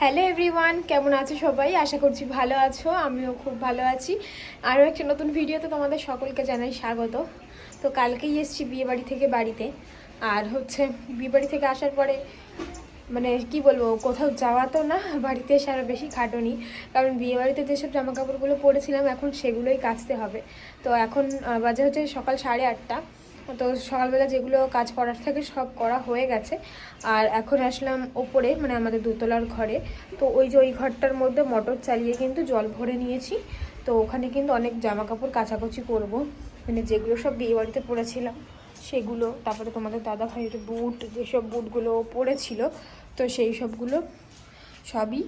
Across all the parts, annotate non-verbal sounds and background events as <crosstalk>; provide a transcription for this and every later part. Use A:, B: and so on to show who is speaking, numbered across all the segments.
A: Hello everyone কেমন আছো সবাই? আশা করছি ভালো আছো, আমিও খুব ভালো আছি। আরও একটা নতুন ভিডিওতে তোমাদের সকলকে জানাই স্বাগত। তো কালকেই এসেছি বিয়েবাড়ি থেকে বাড়িতে। আর হচ্ছে বিয়েবাড়ি থেকে আসার পরে মানে কি বলব, কোথাও যাওয়া তো না, বাড়িতে এসে আরও বেশি খাটনি। কারণ বিয়েবাড়িতে যেসব জামা কাপড়গুলো পরেছিলাম, এখন সেগুলোই কাচতে হবে। তো এখন বাজে হচ্ছে সকাল সাড়ে আটটা। তো সকালবেলা যেগুলো কাজ করার থাকে সব করা হয়ে গেছে। আর এখন আসলাম ওপরে মানে আমাদের দোতলার ঘরে। তো ওই যে ওই ঘরটার মধ্যে মোটর চালিয়ে কিন্তু জল ভরে নিয়েছি। তো ওখানে কিন্তু অনেক জামা কাপড় কাচাকুচি করব। মানে যেগুলো সব বিয়ে বাড়িতে পরেছিলাম, সেগুলো, তারপরে তোমাদের দাদা ভাইয়ের বুট, যেসব বুটগুলো পরেছিল, তো সেই সবগুলো সবই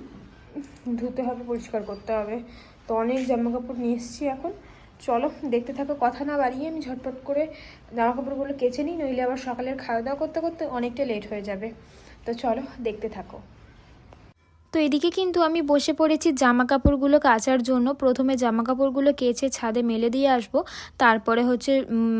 A: ধুতে হবে, পরিষ্কার করতে হবে। তো অনেক জামা কাপড় নিয়ে এসেছি এখন। চলো, দেখতে থাকো, কথা না বাড়িয়ে আমি ঝটপট করে জামা কাপড়গুলো কেচে নিই, নইলে আবার সকালের খাওয়া দাওয়া করতে করতে অনেকটা লেট হয়ে যাবে। তো চলো, দেখতে থাকো।
B: তো এদিকে কিন্তু আমি বসে পড়েছি জামা কাপড়গুলো কাচার জন্য। প্রথমে জামা কাপড়গুলো কেচে ছাদে মেলে দিয়ে আসব। তারপরে হচ্ছে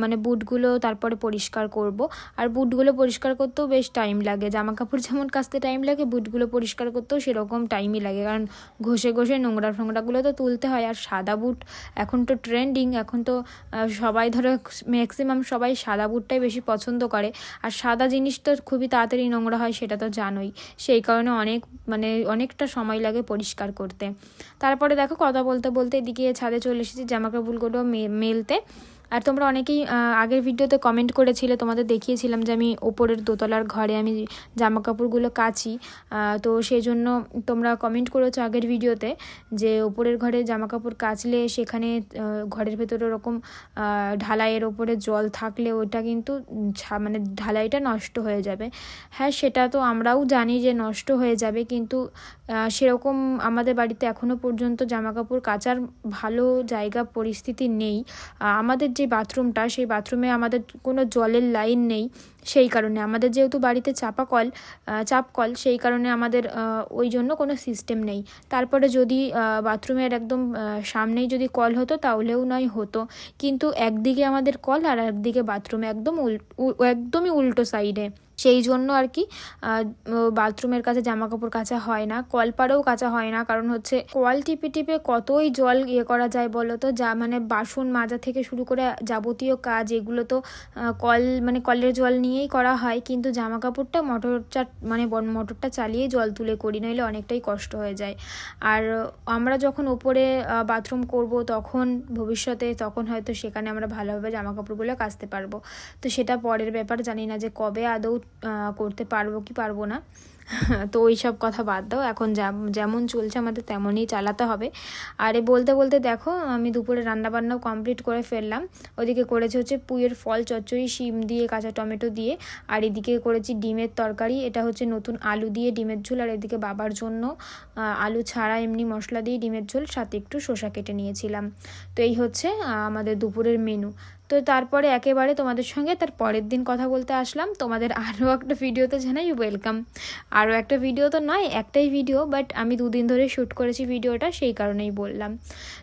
B: মানে বুটগুলো তারপরে পরিষ্কার করব। আর বুটগুলো পরিষ্কার করতেও বেশ টাইম লাগে। জামা কাপড় যেমন কাচতে টাইম লাগে, বুটগুলো পরিষ্কার করতেও সেরকম টাইমই লাগে। কারণ ঘষে ঘষে নোংরা ফোংরাগুলো তো তুলতে হয়। আর সাদা বুট এখন তো ট্রেন্ডিং। এখন তো সবাই ধরো ম্যাক্সিমাম সবাই সাদা বুটটাই বেশি পছন্দ করে। আর সাদা জিনিস তো খুবই তাড়াতাড়ি নোংরা হয়, সেটা তো জানোই। সেই কারণে অনেক মানে অনেকটা সময় লাগে পরিষ্কার করতে। তারপরে দেখো কথা বলতে বলতে এদিকে ছাদে চলে এসেছি, জামাকাপড়গুলো মেলতে। আর তোমরা অনেকেই আগের ভিডিওতে কমেন্ট করেছিলে, তোমাদের দেখিয়েছিলাম যে আমি ওপরের দোতলার ঘরে আমি জামা কাপড়গুলো কাচি তো সেই জন্য তোমরা কমেন্ট করেছ আগের ভিডিওতে যে ওপরের ঘরে জামা কাপড় কাচলে সেখানে ঘরের ভেতরে ওরকম ঢালাইয়ের ওপরে জল থাকলে ওটা কিন্তু মানে ঢালাইটা নষ্ট হয়ে যাবে। হ্যাঁ সেটা তো আমরাও জানি যে নষ্ট হয়ে যাবে, কিন্তু সেরকম আমাদের বাড়িতে এখনও পর্যন্ত জামা কাপড় কাচার ভালো জায়গা, পরিস্থিতি নেই। আমাদের যে বাথরুমটা সেই বাথরুমে আমাদের কোনো জলের লাইন নেই। সেই কারণে। আমাদের যেহেতু বাড়িতে চাপা কল চাপ কল, সেই কারণে আমাদের ওই জন্য কোনো সিস্টেম নেই। তারপরে যদি বাথরুমের একদম সামনেই যদি কল হতো তাহলেও নয়, হতো। কিন্তু একদিকে আমাদের কল আর একদিকে বাথরুম একদম উল একদমই উল্টো সাইডে সেই জন্য আর কি বাথরুমের কাছে জামা কাপড় কাচা হয় না, কল পাড়েও কাচা হয় না। কারণ হচ্ছে কল টিপে টিপে কতই জল ইয়ে করা যায় বলো তো? যা মানে বাসন মাজা থেকে শুরু করে যাবতীয় কাজ, এগুলো তো কল মানে কলের জল নিয়েই করা হয়, কিন্তু জামা কাপড়টা মোটর চা মানে মোটরটা চালিয়ে জল তুলে করি, নইলে অনেকটাই কষ্ট হয়ে যায়। আর আমরা যখন ওপরে বাথরুম করব তখন, ভবিষ্যতে তখন হয়তো সেখানে আমরা ভালোভাবে জামা কাপড়গুলো কাচতে পারব। তো সেটা পরের ব্যাপার, জানি না যে কবে আদৌ করতে পারব কি পারব না। <laughs> তো ওই সব কথা বাদ দাও। এখন যেম- যেমন চলছে আমাদের তেমনই চালাতে হবে। আর এ বলতে বলতে দেখো, আমি দুপুরে রান্নাবান্নাও কমপ্লিট করে ফেললাম। ওদিকে করেছে হচ্ছে পুইয়ের ফল, চচ্চড়ি, শিম দিয়ে, কাঁচা টমেটো দিয়ে। আর এদিকে করেছি ডিমের তরকারি। এটা হচ্ছে নতুন আলু দিয়ে ডিমের ঝোল। আর এদিকে বাবার জন্য আলু ছাড়া এমনি মশলা দিয়ে ডিমের ঝোল, সাথে একটু শসা কেটে নিয়েছিলাম। তো এই হচ্ছে আমাদের দুপুরের মেনু তো তারপরে একেবারে তোমাদের সঙ্গে তার পরের দিন কথা বলতে আসলাম। তোমাদের আরও একটা ভিডিওতে জানাই ওয়েলকাম আরও একটা ভিডিও তো নয়, একটাই ভিডিও বাট আমি দুদিন ধরে শ্যুট করেছি ভিডিওটা সেই কারণেই বললাম।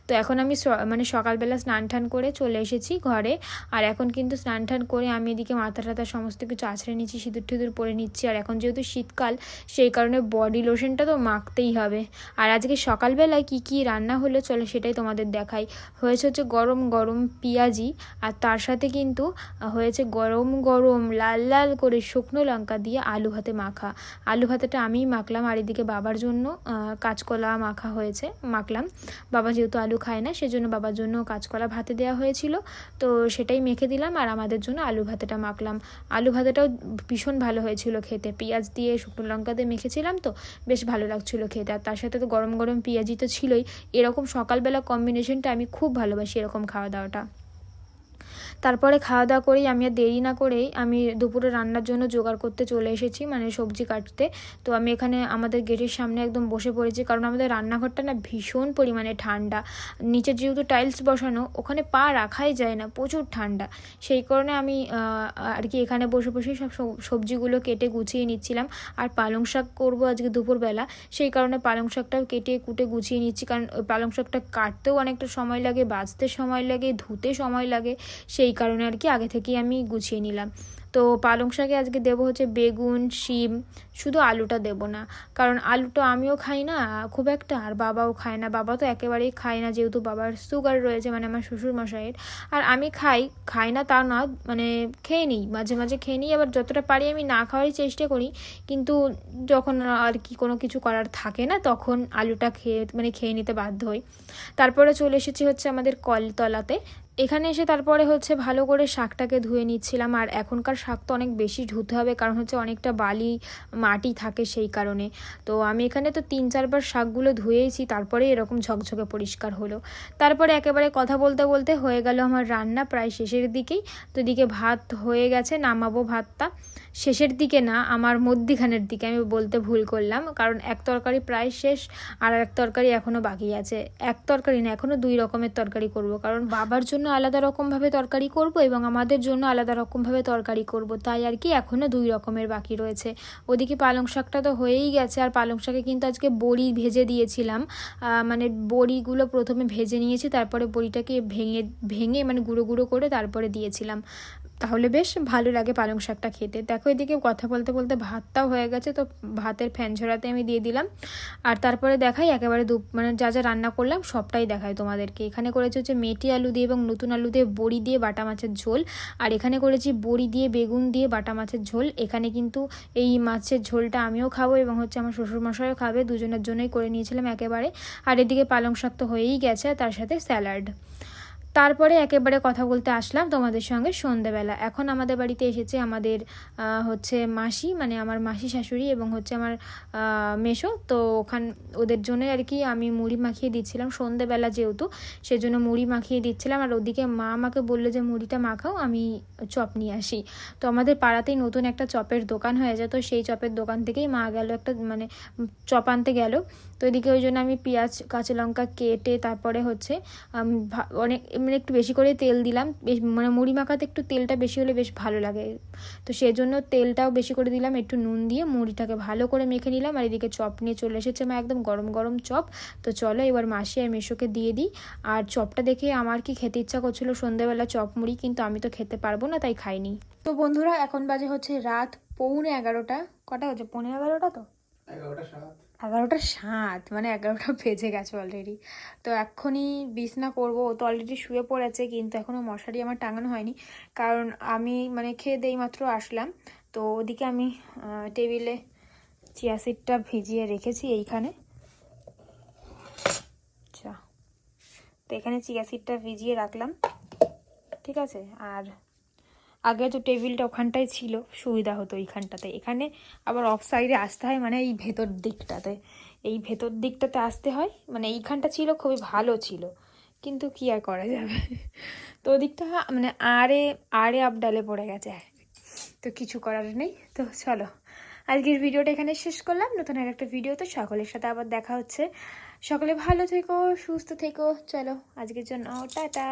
B: তো এখন আমি মানে সকালবেলা স্নান টান করে চলে এসেছি ঘরে, আর এখন কিন্তু স্নান টান করে আমি এদিকে মাথা টাথা সমস্ত কিছু আছড়ে নিচ্ছি সিঁদুর টিঁদুর পরে নিচ্ছি, আর এখন যেহেতু শীতকাল, সেই কারণে বডি লোশনটা তো মাখতেই হবে। আর আজকে সকালবেলায় কি কি রান্না হলো, চলো সেটাই তোমাদের দেখাই। হয়েছে হচ্ছে গরম গরম পেঁয়াজি, আর তার সাথে কিন্তু হয়েছে গরম গরম লাল লাল করে শুকনো লঙ্কা দিয়ে আলু ভাতে মাখা। আলু ভাতেটা আমিই মাখলাম আর এদিকে বাবার জন্য কাঁচকলা মাখা হয়েছে, মাখলাম। বাবা যেহেতু আলু খায় না, সেজন্য বাবার জন্য কাঁচকলা ভাতে দেওয়া হয়েছিল। তো সেটাই মেখে দিলাম আর আমাদের জন্য আলু ভাতেটা মাখলাম। আলু ভাতেটাও ভীষণ ভালো হয়েছিল খেতে। পেঁয়াজ দিয়ে শুকনো লঙ্কা দিয়ে মেখেছিলাম তো, বেশ ভালো লাগছিল খেতে। আর তার সাথে তো গরম গরম পেঁয়াজি তো ছিলই। এরকম সকালবেলা কম্বিনেশনটা আমি খুব ভালোবাসি এরকম খাওয়া দাওয়াটা। তারপরে খাওয়া দাওয়া করেই, আমি আর দেরি না করেই আমি দুপুরে রান্নার জন্য জোগাড় করতে চলে এসেছি মানে সবজি কাটতে। তো আমি এখানে আমাদের গেটের সামনে একদম বসে পড়েছি, কারণ আমাদের রান্নাঘরটা না ভীষণ পরিমাণে ঠান্ডা। নিচে যেহেতু টাইলস বসানো, ওখানে পা রাখাই যায় না, প্রচুর ঠান্ডা। সেই কারণে আমি আর কি এখানে বসে বসেই সব সব- সবজিগুলো কেটে গুছিয়ে নিচ্ছিলাম। আর পালং শাক করব আজকে দুপুরবেলা, সেই কারণে পালং শাকটাও কেটে কুটে গুছিয়ে নিচ্ছি, কারণ পালং শাকটা কাটতেও অনেকটা সময় লাগে বাছতে সময় লাগে, ধুতে সময় লাগে। সেই কারণে আর কি আগে থেকেই আমি গুছিয়ে নিলাম। তো পালং শাকে আজকে দেবো হচ্ছে বেগুন, শিম, শুধু আলুটা দেবো না। কারণ আলুটা আমিও খাই না, খুব একটা, আর বাবাও খায় না। বাবা তো একেবারেই খায় না, যেহেতু বাবার সুগার রয়েছে মানে আমার শ্বশুর মশাইয়ের আর আমি খাই খাই না তা না মানে খেয়ে নিই, মাঝে মাঝে খেয়ে নিই। আবার যতটা পারি আমি না খাওয়ারই চেষ্টা করি। কিন্তু যখন আর কি কোনো কিছু করার থাকে না, তখন আলুটা খেয়ে মানে খেয়ে নিতে বাধ্য হই। তারপরে চলে এসেছি হচ্ছে আমাদের কলতলাতে। এখানে এসে তারপরে হচ্ছে ভালো করে শাকটাকে ধুয়ে নিচ্ছিলাম, আর এখনকার শাক তো অনেক বেশি ধুতে হবে, কারণ হচ্ছে অনেকটা বালি, মাটি থাকে সেই কারণে। তো আমি এখানে তো তিন চারবার শাকগুলো ধুয়েইছি তারপরে এরকম ঝকঝকে পরিষ্কার হলো। তারপরে একেবারে কথা বলতে বলতে হয়ে গেল আমার রান্না, প্রায় শেষের দিকেই। তো এদিকে ভাত হয়ে গেছে, নামাবো ভাতটা। শেষের দিকে না, আমার মধ্যিখানের দিকে, আমি বলতে ভুল করলাম, কারণ এক তরকারি প্রায় শেষ, আর এক তরকারি এখনও বাকি আছে। এক তরকারি না এখনও দুই রকমের তরকারি করব, কারণ বাবার জন্য আলাদা রকমভাবে তরকারি করব এবং আমাদের জন্য আলাদা রকমভাবে তরকারি করব। তাই আর কি এখনও দুই রকমের বাকি রয়েছে। ওদিকে পালং শাকটা তো হয়েই গেছে আর পালং শাকে কিন্তু আজকে বড়ি ভেজে দিয়েছিলাম। মানে বড়িগুলো প্রথমে ভেজে নিয়েছি, তারপরে বড়িটাকে ভেঙে ভেঙে মানে গুঁড়ো গুঁড়ো করে তারপরে দিয়েছিলাম। তাহলে বেশ ভালো লাগে পালং শাকটা খেতে। দেখো এদিকে কথা বলতে বলতে ভাতটাও হয়ে গেছে, তো ভাতের ফ্যান ঝরাতে আমি দিয়ে দিলাম। আর তারপরে দেখাই একেবারে দু মানে যা যা রান্না করলাম সবটাই দেখাই তোমাদেরকে। এখানে করেছি হচ্ছে মেটি আলু দিয়ে এবং নতুন আলু দিয়ে বড়ি দিয়ে বাটা মাছের ঝোল। আর এখানে করেছি বড়ি দিয়ে বেগুন দিয়ে বাটা মাছের ঝোল। এখানে কিন্তু এই মাছের ঝোলটা আমিও খাব এবং হচ্ছে আমার শ্বশুরমশাইও খাবে, দুজনের জন্যই করে নিয়েছিলাম একেবারে। আর এদিকে পালং শাক তো হয়েই গেছে, তার সাথে স্যালাড। তারপরে একেবারে কথা বলতে আসলাম তোমাদের সঙ্গে সন্ধেবেলা। এখন আমাদের বাড়িতে এসেছে আমাদের হচ্ছে মাসি মানে আমার মাসি শাশুড়ি এবং হচ্ছে আমার মেসো। তো ওখান, ওদের জন্য আর কি আমি মুড়ি মাখিয়ে দিচ্ছিলাম সন্ধেবেলা যেহেতু, সেজন্য মুড়ি মাখিয়ে দিচ্ছিলাম। আর ওদিকে মা আমাকে বলল যে, মুড়িটা মাখাও, আমি চপ নিয়ে আসি। তো আমাদের পাড়াতেই নতুন একটা চপের দোকান হয়ে যায়। তো সেই চপের দোকান থেকেই মা গেল একটা মানে চপ আনতে গেল। তো এদিকে ওই জন্য আমি পেঁয়াজ, কাঁচা লঙ্কা কেটে তারপরে হচ্ছে অনেক মানে একটু বেশি করে তেল দিলাম। বেশ মানে মুড়ি মাখাতে একটু তেলটা বেশি হলে বেশ ভালো লাগে। তো সেজন্য তেলটাও বেশি করে দিলাম, একটু নুন দিয়ে মুড়িটাকে ভালো করে মেখে নিলাম। আর এদিকে চপ নিয়ে চলে এসেছে মা, একদম গরম গরম চপ। তো চলো এবার মাসি আর মেশোকে দিয়ে দিই। আর চপটা দেখে আমার কি খেতে ইচ্ছা করছিল সন্ধ্যেবেলা চপ মুড়ি, কিন্তু আমি তো খেতে পারব না, তাই খাইনি। তো বন্ধুরা, এখন বাজে হচ্ছে রাত পৌনে এগারোটা। কটা হচ্ছে পৌনে এগারোটা তো?
C: এগারোটা
B: এগারোটা সাত মানে এগারোটা <laughs> বেজে গেছে অলরেডি তো এক্ষুনি বিছনা করব, ও তো অলরেডি শুয়ে পড়েছে, কিন্তু এখনও মশারি আমার টাঙানো হয়নি। কারণ আমি মানে খেয়ে দেই মাত্র আসলাম। তো ওদিকে আমি টেবিলে চিয়া সিডটা ভিজিয়ে রেখেছি এইখানে। আচ্ছা তো এখানে চিয়া সিডটা ভিজিয়ে রাখলাম। ঠিক আছে? আর আগে তো টেবিলটা ওখানটায় ছিল, সুবিধা হতো এইখানটাতে। এখানে আবার অফ সাইডে আসতে হয় মানে এই ভেতর দিকটাতে। এই ভেতর দিকটাতে আসতে হয় মানে এইখানটা ছিল, খুবই ভালো ছিল। কিন্তু কি আর করা যাবে? তো ওদিকটা মানে আরে আরে আপডালে পড়ে গেছে। তো কিছু করার নেই। তো চলো, আজকের ভিডিওটা এখানে শেষ করলাম। নতুন আর একটা ভিডিও তো সকলের সাথে আবার দেখা হচ্ছে। সকলে ভালো থেকো, সুস্থ থেকো। চলো, আজকের জন্য টাটা।